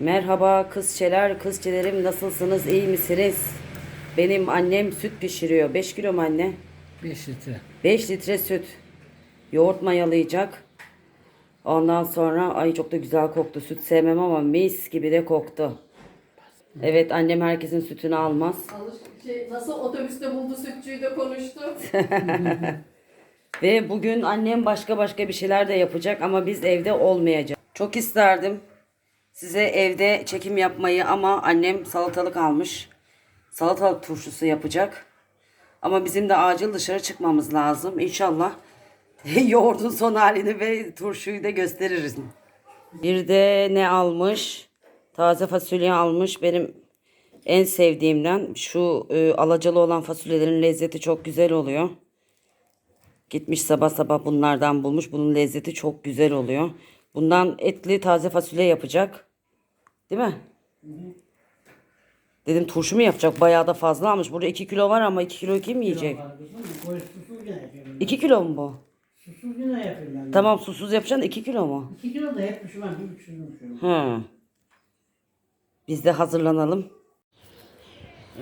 Merhaba kızçeler, kızçelerim nasılsınız, iyi misiniz? Benim annem süt pişiriyor. 5 kilo mu anne? 5 litre. 5 litre süt. Yoğurt mayalayacak. Ondan sonra ay çok da güzel koktu. Süt sevmem ama mis gibi de koktu. Evet annem herkesin sütünü almaz. Şey nasıl otobüste buldu sütçüyü de konuştu. Ve bugün annem başka başka bir şeyler de yapacak ama biz evde olmayacak. Çok isterdim size evde çekim yapmayı ama annem salatalık almış. Salatalık turşusu yapacak. Ama bizim de acil dışarı çıkmamız lazım. İnşallah yoğurdun son halini ve turşuyu da gösteririz. Bir de ne almış? Taze fasulye almış. Benim en sevdiğimden şu e, alacalı olan fasulyelerin lezzeti çok güzel oluyor. Gitmiş sabah sabah bunlardan bulmuş. Bunun lezzeti çok güzel oluyor. Bundan etli taze fasulye yapacak. Değil mi? Dedim turşu mu yapacak? Bayağı da fazla almış. Burada 2 kilo var ama 2 kilo kim yiyecek? Koy susuz gene yapıyorum. 2 kilo mu bu? Susuz yine yapıyorum ben. Tamam susuz yapacaksın 2 kilo mu? 2 kilo da hep pişirmem. Bir pişirmişim. Hı. Biz de hazırlanalım.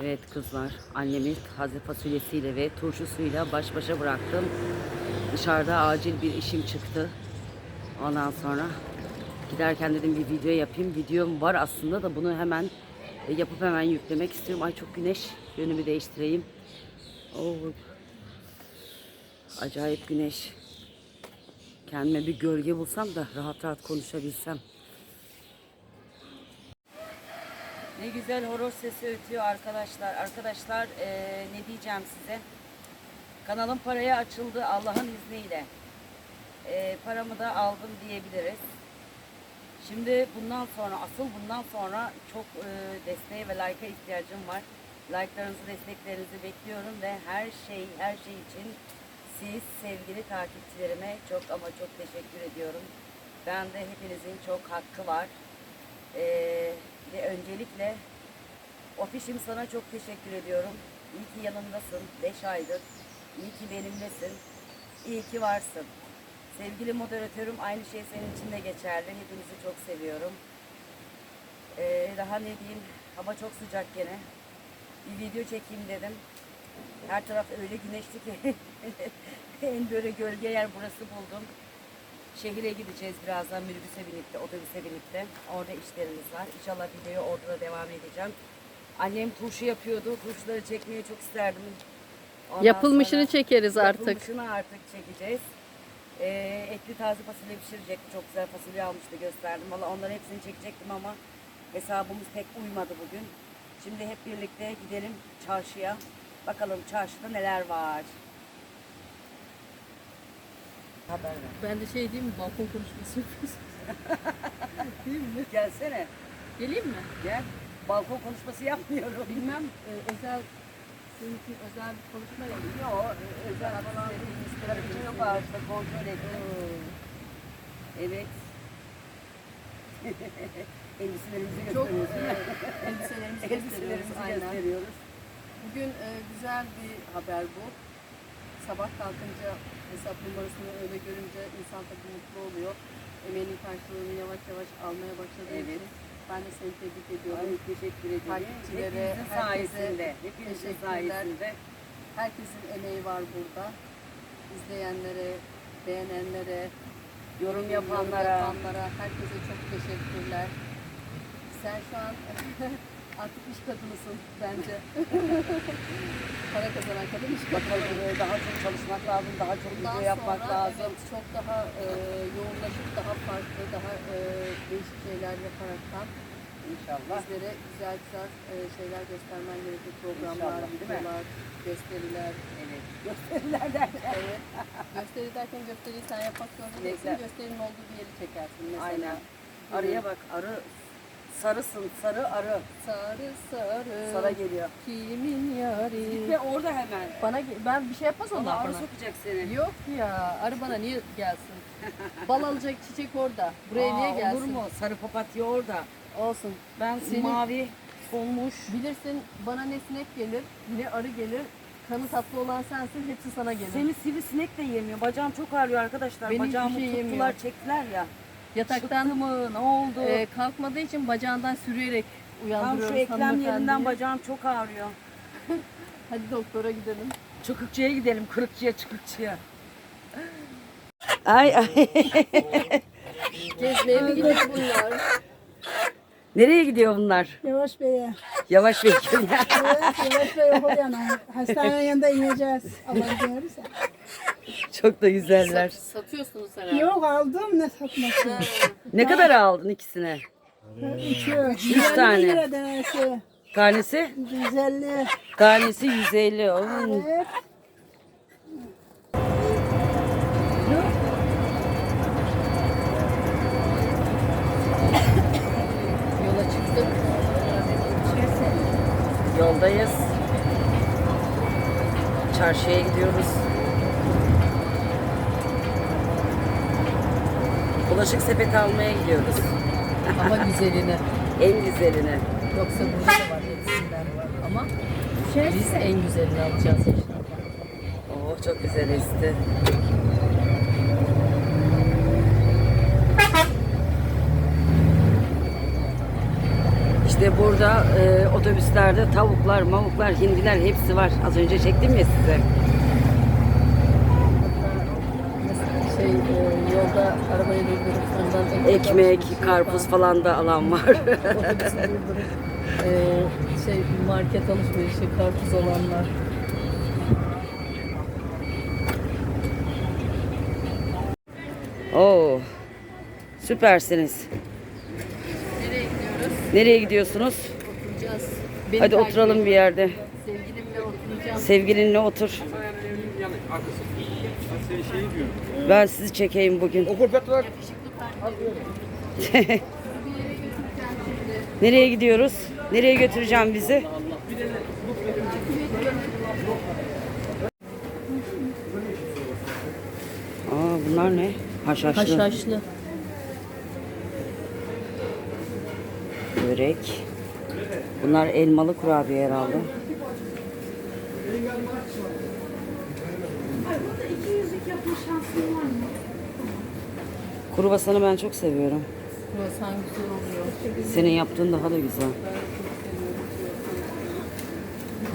Evet kızlar, annemi taze fasulyesiyle ve turşusuyla baş başa bıraktım. Dışarıda acil bir işim çıktı. Ondan sonra giderken dedim bir video yapayım. Videom var aslında da bunu hemen e, yapıp hemen yüklemek istiyorum. Ay çok güneş, yönümü değiştireyim. Oo. Acayip güneş. Kendime bir gölge bulsam da rahat rahat konuşabilsem. Ne güzel horoz sesi ötüyor arkadaşlar. Arkadaşlar eee, ne diyeceğim size? Kanalım paraya açıldı Allah'ın izniyle. Eee, paramı da aldım diyebiliriz. Şimdi bundan sonra, asıl bundan sonra çok eee, desteğe ve like'a ihtiyacım var. Like'larınızı, desteklerinizi bekliyorum ve her şey, her şey için siz sevgili takipçilerime çok ama çok teşekkür ediyorum. Ben de hepinizin çok hakkı var. Ee, ve öncelikle ofişim sana çok teşekkür ediyorum. İyi ki yanımdasın 5 aydır. İyi ki benimlesin. İyi ki varsın. Sevgili moderatörüm aynı şey senin için de geçerli. Hepinizi çok seviyorum. Ee, daha ne diyeyim? Hava çok sıcak gene. Bir video çekeyim dedim. Her taraf öyle güneşli ki en böyle gölge yer burası buldum. Şehire gideceğiz birazdan minibüse binip de otobüse binip de. Orada işlerimiz var. İnşallah videoya orada da devam edeceğim. Annem turşu yapıyordu. Turşuları çekmeyi çok isterdim. Ondan Yapılmışını sonra- çekeriz artık. Yapılmışını artık çekeceğiz. Ee, etli taze fasulye pişirecekti. Çok güzel fasulye almıştı gösterdim. Valla onların hepsini çekecektim ama hesabımız pek uymadı bugün. Şimdi hep birlikte gidelim çarşıya. Bakalım çarşıda neler var. Haber ver. Ben de şey diyeyim mi? Balkon konuşması yapıyoruz. değil mi? Gelsene. Geleyim mi? Gel. Balkon konuşması yapmıyorum. Bilmem e, özel için özel bir konuşma yapayım. Yok, özel falan bir yok ağaçta kontrol ettim. Evet. Elbiselerimizi Çok gösteriyoruz. e, elbiselerimizi gösteriyoruz. Elbiselerimizi Aynen. gösteriyoruz. Bugün e, güzel bir haber bu. Sabah kalkınca hesap numarasını öyle görünce insan tabii mutlu oluyor. Emeğinin karşılığını yavaş yavaş almaya başladığı Evet. için ben de seni tebrik ediyorum. Ay teşekkür ederim. Takipçilere, Hepinizin sayesinde. Hepinizin sayesinde. Herkesin emeği var burada. İzleyenlere, beğenenlere, Yorum yorum yapanlara. yapanlara herkese çok teşekkürler. Sen şu an artık iş kadınısın bence. Para kazanan kadın iş kadını. Bakalım böyle daha çok çalışmak lazım, daha çok Bundan video yapmak sonra lazım. evet, çok daha e, yoğunlaşıp daha farklı, daha e, değişik şeyler yaparaktan İnşallah. bizlere güzel güzel e, şeyler göstermen gerekiyor. Programlar, İnşallah, değil mi? videolar, gösteriler. Evet. Gösteriler derken. Evet. Gösteri derken gösteriyi sen yapmak zorunda değilsin. Gösterinin olduğu bir yeri çekersin mesela. Aynen. Arıya bak, arı sarısın, sarı arı. Sarı sarı. Sana geliyor. Kimin yari? Ve orada hemen. Bana ge- ben bir şey yapmaz Allah onlar arı bana. sokacak seni. Yok ya arı bana niye gelsin? Bal alacak çiçek orada. Buraya niye Aa, gelsin? Olur mu? Sarı papatya orada. Olsun. Ben Senin- mavi solmuş. Bilirsin bana ne sinek gelir ne arı gelir. Kanı tatlı olan sensin hepsi sana gelir. Seni sivrisinek de yemiyor. Bacağım çok ağrıyor arkadaşlar. Benim hiçbir Bacağımı şey tuttular, yemiyor. çektiler ya. Yataktan Çıktı mı? Ne oldu? e, kalkmadığı için bacağından sürüyerek Tam uyandırıyoruz şu eklem yerinden bacağım çok ağrıyor. Hadi doktora gidelim. Çıkıkçıya gidelim. Kırıkçıya, çıkıkçıya. Ay ay. Gezmeye mi gidiyor bunlar? Nereye gidiyor bunlar? Yavaş Bey'e. Yavaş. Evet, Yavaş Bey okul yana. Hastanenin yanında ineceğiz. Allah verirse. çok da güzeller. Satıyorsunuz herhalde. Yok aldım ne satması. Ne kadar aldın ikisine? İçiyor. Üç tane. Tanesi? 150. Tanesi 150. Oo. Evet. Yola çıktık. Yoldayız. Çarşıya gidiyoruz. Bulaşık sepeti almaya gidiyoruz. Ama güzelini. En güzelini. Yoksa burada da var, hepsinden var. Ama biz en güzelini alacağız inşallah. Oh çok güzel esti. İşte burada e, otobüslerde tavuklar, mavuklar, hindiler hepsi var. Az önce çektim ya size. Şey, e, yolda arabayı durdurup ondan ekmek, karpuz falan da alan var. durdurup e, şey market alışverişi karpuz olanlar. Oo, süpersiniz. Nereye gidiyoruz? Nereye gidiyorsunuz? Oturacağız. Hadi oturalım bir yerde. Sevgilimle oturacağım. Sevgilinle otur. Ben sizi çekeyim bugün. Nereye gidiyoruz? Nereye götüreceğim bizi? Aa bunlar ne? Haşhaşlı. Haşhaşlı. Börek. Bunlar elmalı kurabiye herhalde. Kuru basanı ben çok seviyorum. Kruvasan güzel oluyor. Senin yaptığın daha da güzel.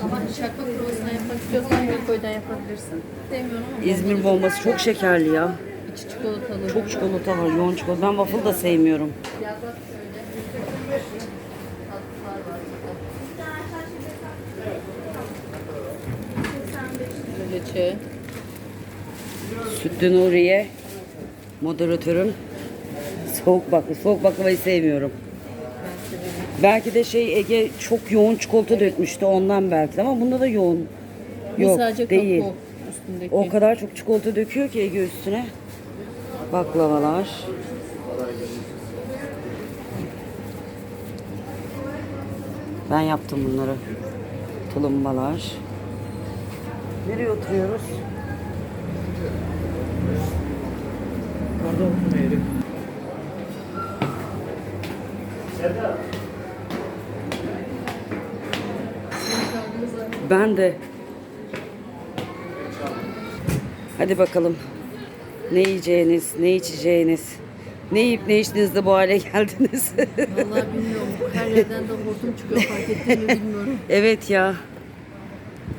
Ama çakma kruvasan yapmak istiyorsan Gölkoy'dan yapabilirsin. Demiyorum ama İzmir bombası çok şekerli ya. içi çikolatalı. Çok çikolata var, yoğun çikolata. Ben waffle da sevmiyorum. Gel bak şöyle. Tatlılar var burada. Sütlü Nuriye, moderatörüm. Soğuk bakla. Soğuk baklavayı sevmiyorum. Belki de şey Ege çok yoğun çikolata dökmüştü ondan belki de ama bunda da yoğun. Bu Yok sadece değil. kakao üstündeki. O kadar çok çikolata döküyor ki Ege üstüne. Baklavalar. Ben yaptım bunları. Tulumbalar. Nereye oturuyoruz? Orada oturmayalım. Ben de. Hadi bakalım. Ne yiyeceğiniz, ne içeceğiniz, ne yiyip ne içtiniz de bu hale geldiniz. Vallahi bilmiyorum. Her yerden de hortum çıkıyor fark ettiğimi bilmiyorum. evet ya.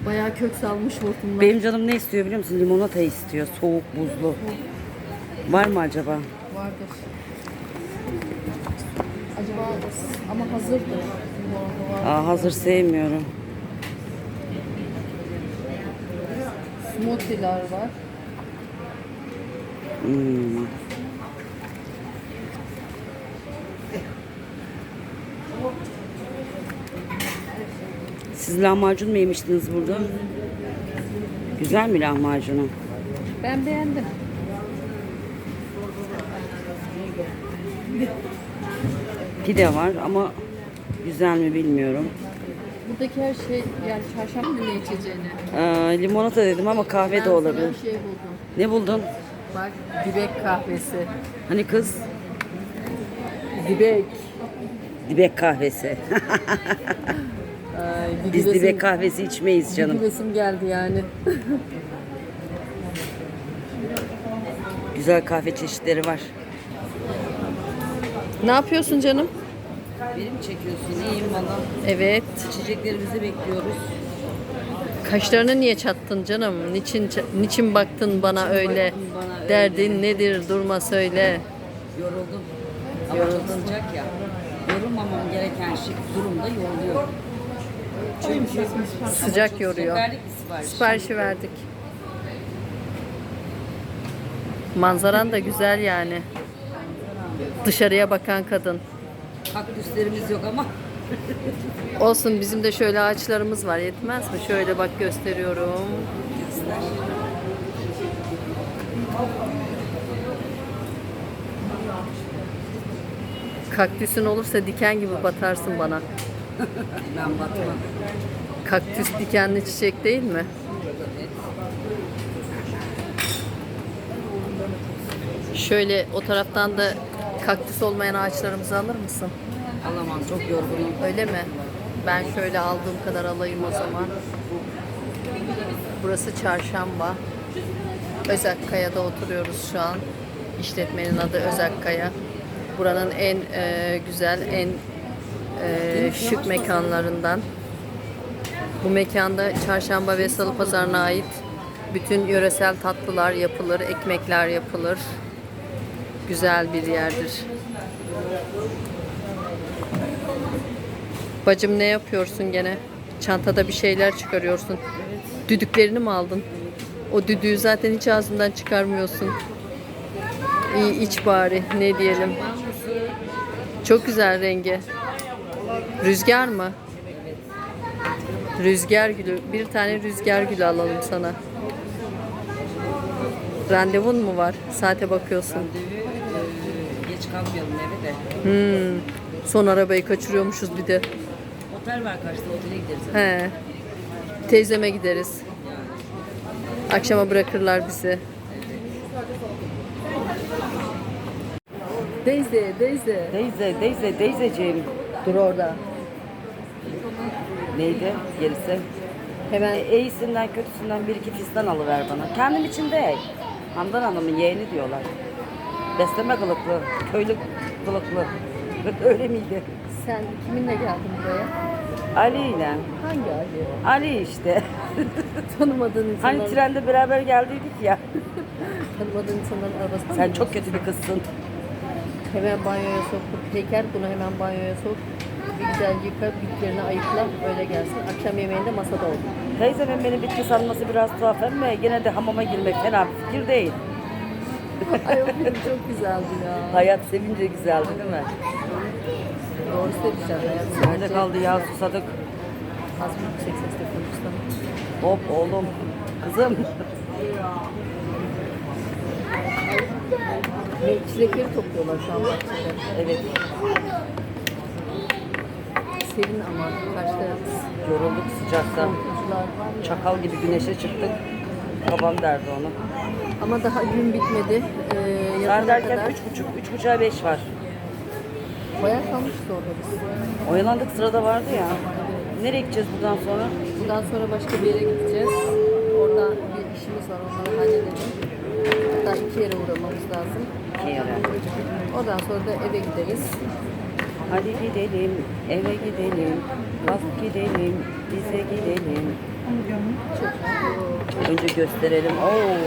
Bayağı kök salmış hortumlar. Benim canım ne istiyor biliyor musun? Limonata istiyor. Soğuk, buzlu. Var mı acaba? Vardır. Acaba ama hazırdı. Var. Aa, hazır sevmiyorum. Smoothie'ler var. Hmm. Siz lahmacun mu yemiştiniz burada? Güzel mi lahmacunu? Ben beğendim. Pide var ama güzel mi bilmiyorum. Buradaki her şey yani çarşamba günü içeceğini. Ee, limonata dedim ama kahve de olabilir. şey buldum. Ne buldun? Bak dibek kahvesi. Hani kız? Dibek. Dibek kahvesi. Ay, bir Biz gülesim- dibek kahvesi içmeyiz bir canım. gülesim geldi yani. Güzel kahve çeşitleri var. Ne yapıyorsun canım? Beni mi çekiyorsun? İyiyim valla. Evet. İçeceklerimizi bekliyoruz. Kaşlarını niye çattın canım? Niçin niçin baktın bana öyle? baktın bana öyle? Derdin nedir? Durma söyle. Yoruldum. Çok sıcak ya. Yorulmamam gereken şey durumda yoruluyorum. Sıcak yoruyor. Siparişi verdik. Manzaran da güzel yani. Dışarıya bakan kadın. Kaktüslerimiz yok ama. Olsun bizim de şöyle ağaçlarımız var yetmez mi? Şöyle bak gösteriyorum. Kaktüsün olursa diken gibi batarsın bana. Ben batmam. Kaktüs dikenli çiçek değil mi? Şöyle o taraftan da kaktüs olmayan ağaçlarımızı alır mısın? Alamam çok yorgunum. Öyle mi? Ben şöyle aldığım kadar alayım o zaman. Burası Çarşamba. Özakkaya'da oturuyoruz şu an. İşletmenin adı Özakkaya. Buranın en e, güzel, en e, şık mekanlarından. Bu mekanda çarşamba ve salı pazarına ait bütün yöresel tatlılar yapılır, ekmekler yapılır. Güzel bir yerdir. Bacım ne yapıyorsun gene? Çantada bir şeyler çıkarıyorsun. Düdüklerini mi aldın? O düdüğü zaten hiç ağzından çıkarmıyorsun. İyi iç bari ne diyelim. Çok güzel rengi. Rüzgar mı? Rüzgar gülü. Bir tane rüzgar gülü alalım sana. Randevun mu var? Saate bakıyorsun. Ee, geç kalmayalım eve de. Hmm. Son arabayı kaçırıyormuşuz bir de. Otel var karşıda otele gideriz. He. Teyzeme gideriz. Akşama bırakırlar bizi. Teyze, teyze. Teyze, teyze, teyzeciğim. Dur orada. Neydi gerisi? Hemen E, iyisinden kötüsünden bir iki fistan alıver bana. Kendim için değil. Handan Hanım'ın yeğeni diyorlar. Besleme kılıklı, köylü kılıklı. Öyle miydi? sen kiminle geldin buraya? Ali ile. Hangi Ali? Ali işte. Tanımadığın insanların, Hani trende beraber geldiydik ya. tanımadığın insanların arabasına Sen çok kötü bir kızsın. Hemen banyoya sok. Teker bunu hemen banyoya sok. Bir güzel yıka, bitlerini ayıkla, öyle gelsin. Akşam yemeğinde masada ol. Teyzemin beni bitki sanması biraz tuhaf ama yine de hamama girmek fena bir fikir değil. Ay o film çok güzeldi ya. Hayat sevince güzeldi değil mi? Doğru söyleyeceğim. hayat Nerede kaldı ya susadık. Az bir yüksek sesle konuşsam. Hop oğlum. Kızım. Ve çilekleri topluyorlar şu an bahçede. Evet. Serin ama karşıda Yorulduk sıcakta. Çakal gibi güneşe çıktık. Babam derdi onu. Ama daha gün bitmedi. Ee, Saat derken kadar üç buçuk, üç buçuğa beş var. bayağı kalmıştı orada biz. Oyalandık sırada vardı ya. Nereye gideceğiz buradan sonra? Bundan sonra başka bir yere gideceğiz. Orada bir işimiz var onları halledelim. Hatta iki yere uğramamız lazım. İki yere. Oradan sonra da eve gideriz. Hadi gidelim, eve gidelim. Kalk gidelim, bize gidelim. Önce gösterelim. Oo.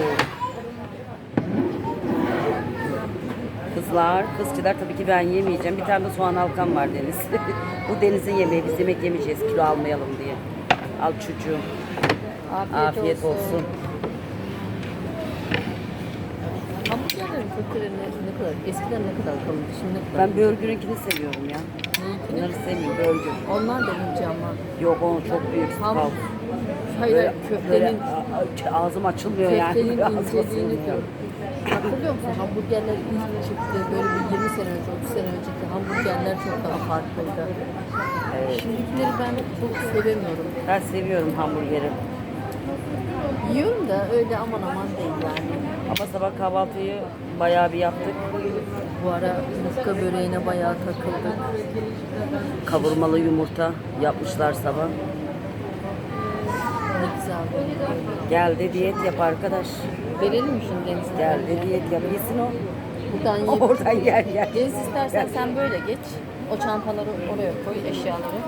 Kızlar, kızçılar tabii ki ben yemeyeceğim. Bir tane de soğan halkam var Deniz. Bu Deniz'in yemeği. Biz yemek yemeyeceğiz kilo almayalım diye. Al çocuğum. Afiyet, Afiyet olsun. Hamburgerlerin ne, kadar, eskiden ne kadar kalındı, şimdi ne kadar? Ben burger'inkini seviyorum ya. Bunları sevmiyorum burger. Onlar da ince ama. Yok o çok büyük Ham, kal. hayır, Böyle, köftenin, böyle a- a- ağzım açılmıyor yani. köftenin ağzıma inceliğini sığmıyor. Hatırlıyor musun? Hamburgerler ilk çıktı. Böyle bir 20 sene önce, 30 sene önceki hamburgerler çok daha farklıydı. Evet. Şimdikileri ben çok sevemiyorum. Ben seviyorum hamburgeri. Yiyorum da öyle aman aman değil yani. Ama sabah kahvaltıyı bayağı bir yaptık. Bu ara yufka böreğine bayağı takıldık. Kavurmalı yumurta yapmışlar sabah. Ne güzel. Gel de diyet yap arkadaş. Verelim mi şunu Deniz'e? Gel de diyet yap. Yesin o. Buradan ye. Oradan yer yer. Deniz istersen sen böyle geç. O çantaları oraya koy, eşyaları.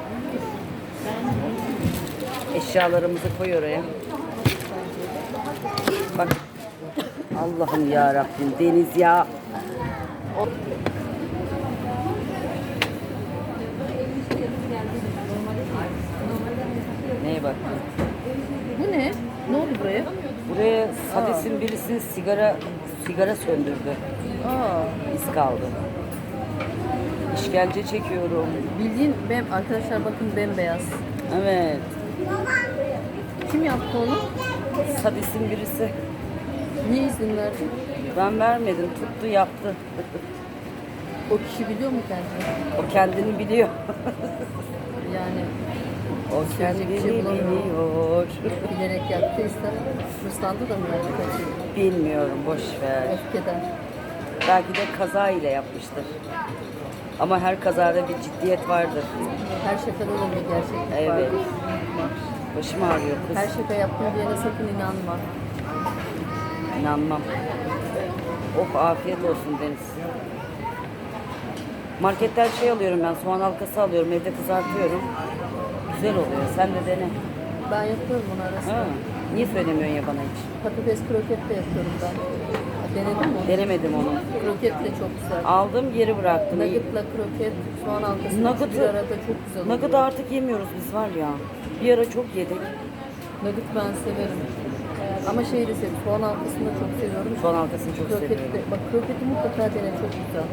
Eşyalarımızı koy oraya. Bak. Allah'ım ya Rabbim deniz ya. Neye bak? Bu ne? Ne oldu buraya? Buraya Sades'in birisi sigara sigara söndürdü. Aa, İz kaldı. İşkence çekiyorum. bildiğin bem arkadaşlar bakın bembeyaz. Evet. Kim yaptı onu? Sades'in birisi. Niye izin verdi? Ben vermedim. Tuttu yaptı. O kişi biliyor mu kendini? O kendini biliyor. Yani O kendini şey bulamıyorum. biliyor. bilerek yaptıysa hırslandı da mı yaptı? Bilmiyorum boş ver. Öfkeden. Belki de kaza ile yapmıştır. Ama her kazada bir ciddiyet vardır. Her şakada da bir gerçeklik Evet. vardır. Başım ağrıyor kız. Her şaka yaptığın diyene sakın inanma. İnanmam. Oh afiyet olsun Deniz. Marketten şey alıyorum ben soğan halkası alıyorum evde kızartıyorum. Güzel oluyor sen de dene. Ben yapıyorum bunu arasında. Ha, niye söylemiyorsun ya bana hiç? Patates kroket de yapıyorum ben. Denedin mi? Denemedim onu. Kroket de çok güzel. Aldım geri bıraktım. Nugget'la kroket, soğan halkası Nugget'ı- bir arada çok güzel oluyor. Nugget'ı artık yemiyoruz biz var ya. Bir ara çok yedik. Nugget ben severim. Ama şeyi de seviyorum. Soğan halkasını da çok seviyorum. Soğan halkasını çok Kroket seviyorum. de, bak kroketi mutlaka dene çok güzel.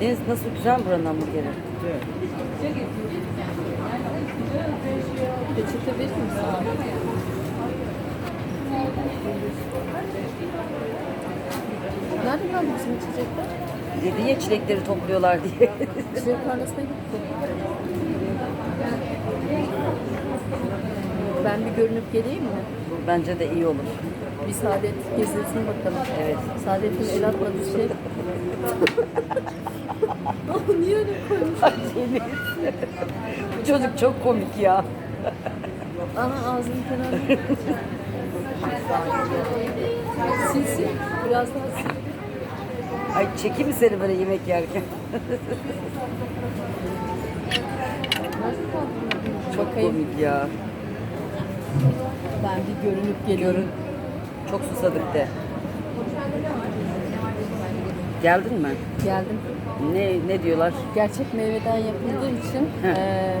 Deniz nasıl güzel buranın hamburgeri. Peçete verir misin? Nerede kaldı bizim içecekler? Dedi ya çilekleri topluyorlar diye. Çilek tarlasına gittim. Ben bir görünüp geleyim mi? Bence de iyi olur. Bir Saadet gezilsin bakalım. Evet. Saadet'in el atmadığı şey. Niye öyle koymuş? Ay Deniz. Bu çocuk çok komik ya. Ana ağzını kenarına. sil. Biraz daha sil. Ay çekeyim mi seni böyle yemek yerken? Çok komik ya. Ben bir görünüp geliyorum. Çok susadık de. Geldin mi? Geldim. Ne ne diyorlar? Gerçek meyveden yapıldığı için Heh. eee,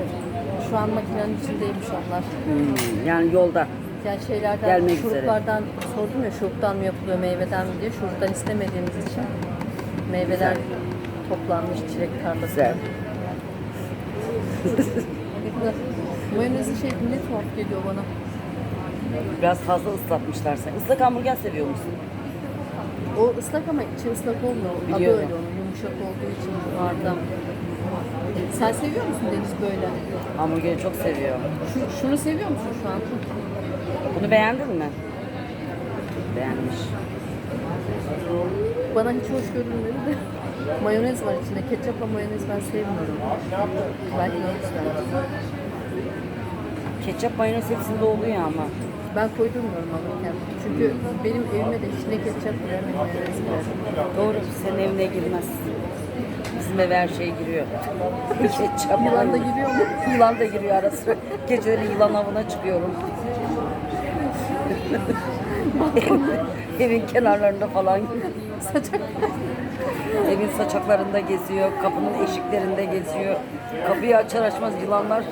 şu an makinenin içindeymiş onlar. Hmm, yani yolda. Yani şeylerden, Gelmek üzere. şuruplardan sordum ya şuruptan mı yapılıyor meyveden mi diye. Şuruptan istemediğimiz için meyveler toplanmış çilek tarlası. Güzel. Mayonezin şey ne tuhaf geliyor bana. Biraz fazla ıslatmışlar sen. Islak hamburger seviyor musun? O ıslak ama içi ıslak olmuyor. Adı Biliyorum. öyle onun yumuşak olduğu için vardı. Sen seviyor musun Deniz böyle? Hamburgeri çok seviyor. Şu, şunu seviyor musun şu an? Bunu beğendin mi? Beğenmiş. Bana hiç hoş görünmedi de. Mayonez var içinde. Ketçapla mayonez ben sevmiyorum. Belki o yüzden. Ketçap mayonez hepsinde oluyor ama. Ben koydurmuyorum alırken. Çünkü benim evime de hiç ne ketçap girer ne mayonez girer. Doğru, senin evine girmez. Bizim eve her şey giriyor. Ketçap. Yılan da giriyor mu? Yılan da giriyor ara sıra. Geceleri yılan avına çıkıyorum. Evin kenarlarında falan. Saçak. Evin saçaklarında geziyor, kapının eşiklerinde geziyor. Kapıyı açar açmaz yılanlar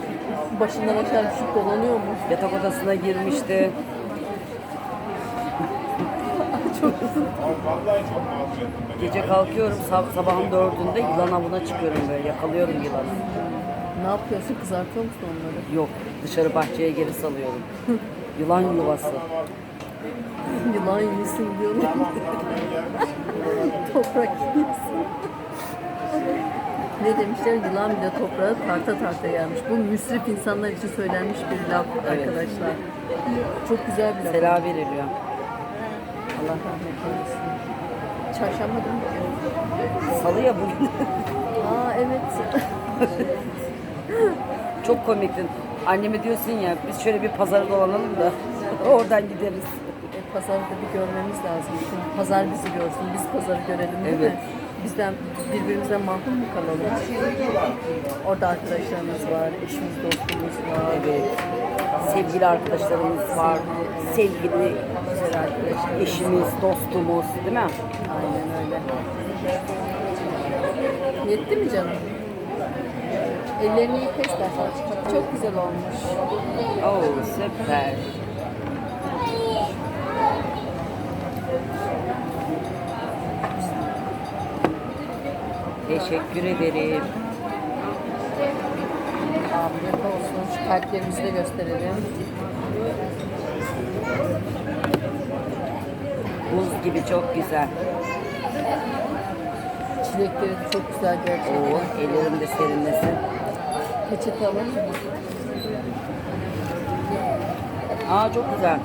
Başından aşağı düşüp dolanıyor mu? yatak odasına girmişti. Gece kalkıyorum sab- sabahın dördünde yılan avına çıkıyorum böyle yakalıyorum yılanı. Ne yapıyorsun? Kızartıyor musun onları? Yok dışarı bahçeye geri salıyorum. Yılan yuvası. Yılan yesin diyorlar. Toprak yesin. ne demişler? Yılan bile toprağa tarta tarta gelmiş. Bu müsrif insanlar için söylenmiş bir laf arkadaşlar. Çok güzel bir laf. Sela veriliyor. Allah rahmet eylesin. Çarşamba değil mi? Salı ya bugün. Aa evet. Çok komiktin. Anneme diyorsun ya biz şöyle bir pazara dolanalım da oradan gideriz. E, pazarda bir görmemiz lazım. Şimdi pazar bizi görsün, biz pazarı görelim değil Evet. mi? bizden birbirimizden mahrum mu kalalım? Orada arkadaşlarımız var, eşimiz, dostumuz var. Evet. Sevgili arkadaşlarımız var. Sevgili eşimiz, dostumuz değil mi? Aynen öyle. Yetti mi canım? Ellerini yıka istersen. Çok güzel olmuş. Oo süper. Teşekkür ederim. Afiyet olsun. Şu kalplerimizi de gösterelim. Buz gibi çok güzel. Çilekleri çok güzel Oo, gerçekten. ellerim de serinlesin. Peçete alır mı? Aa çok güzel.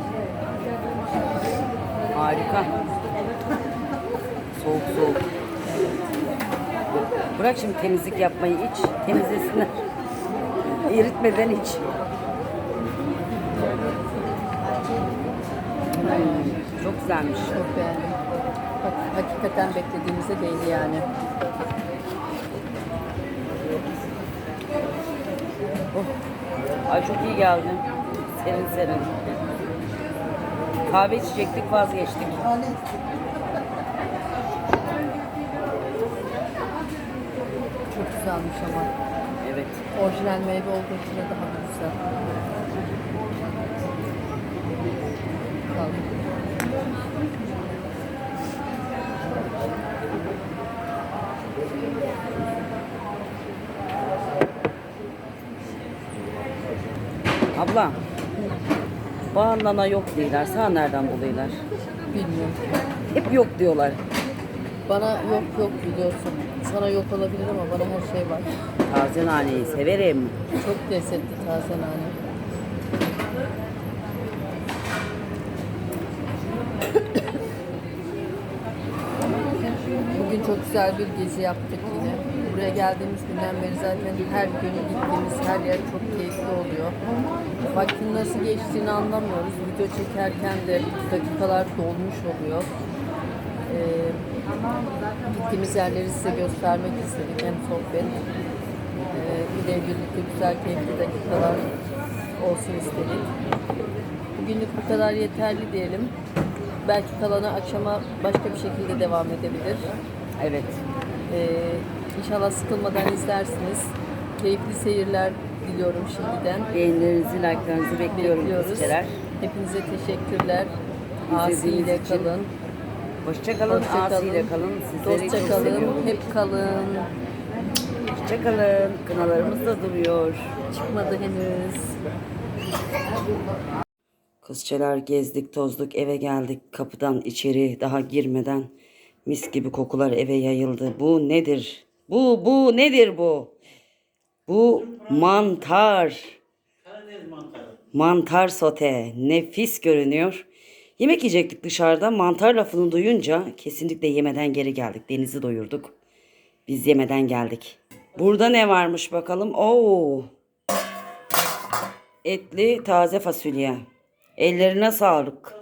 Harika. Soğuk soğuk. Bırak şimdi temizlik yapmayı iç. Temizlesinler. Eritmeden iç. Hmm, çok güzelmiş. Çok beğendim. Bak, hakikaten beklediğimize değdi yani. Ay çok iyi geldi. Serin serin. Kahve içecektik vazgeçtik. Güzelmiş ama. Evet. Orijinal meyve olduğu için de daha güzel. Abla. Bağımlana yok diyorlar. Sana nereden buluyorlar? Bilmiyorum. Hep yok diyorlar. Bana yok yok biliyorsun. Sana yok olabilir ama bana her şey var. Taze naneyi severim. Çok lezzetli taze nane. Bugün çok güzel bir gezi yaptık yine. Buraya geldiğimiz günden beri zaten her gün gittiğimiz her yer çok keyifli oluyor. Vaktin nasıl geçtiğini anlamıyoruz. Video çekerken de dakikalar dolmuş oluyor. Ee, gittiğimiz yerleri size göstermek istedik. Hem sohbet ee, bir de birlikte güzel keyifli dakikalar olsun istedik. Bugünlük bu kadar yeterli diyelim. Belki kalanı akşama başka bir şekilde devam edebilir. Evet. Ee, inşallah sıkılmadan izlersiniz. Keyifli seyirler diliyorum şimdiden. Beğenilerinizi, like'larınızı bekliyorum Bekliyoruz. Hepinize teşekkürler. Asiyle için kalın. Hoşça kalın, Hoşça asiyle kalın. Sizleri Dostça çok kalın. seviyorum. Hep kalın. Hoşça kalın. Kınalarımız da duruyor. Çıkmadı henüz. Kızçalar gezdik, tozduk, eve geldik. Kapıdan içeri daha girmeden mis gibi kokular eve yayıldı. Bu nedir? Bu, bu nedir bu? Bu mantar. Mantar sote. Nefis görünüyor. Yemek yiyecektik dışarıda. Mantar lafını duyunca kesinlikle yemeden geri geldik. Denizi doyurduk. Biz yemeden geldik. Burada ne varmış bakalım? Oo. Etli taze fasulye. Ellerine sağlık.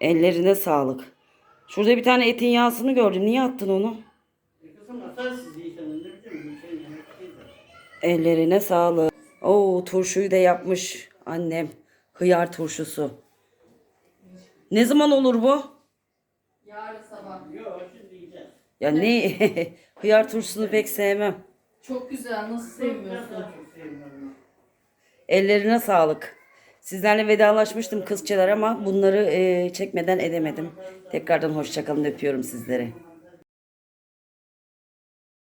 Ellerine sağlık. Şurada bir tane etin yağsını gördüm. Niye attın onu? Ellerine sağlık. Oo turşuyu da yapmış annem. Hıyar turşusu. Ne zaman olur bu? Yarın sabah. Ya ne? Hıyar turşusunu pek sevmem. Çok güzel. Nasıl sevmiyorsun? Ellerine sağlık. Sizlerle vedalaşmıştım kızçalar ama bunları e, çekmeden edemedim. Tekrardan hoşçakalın öpüyorum sizleri.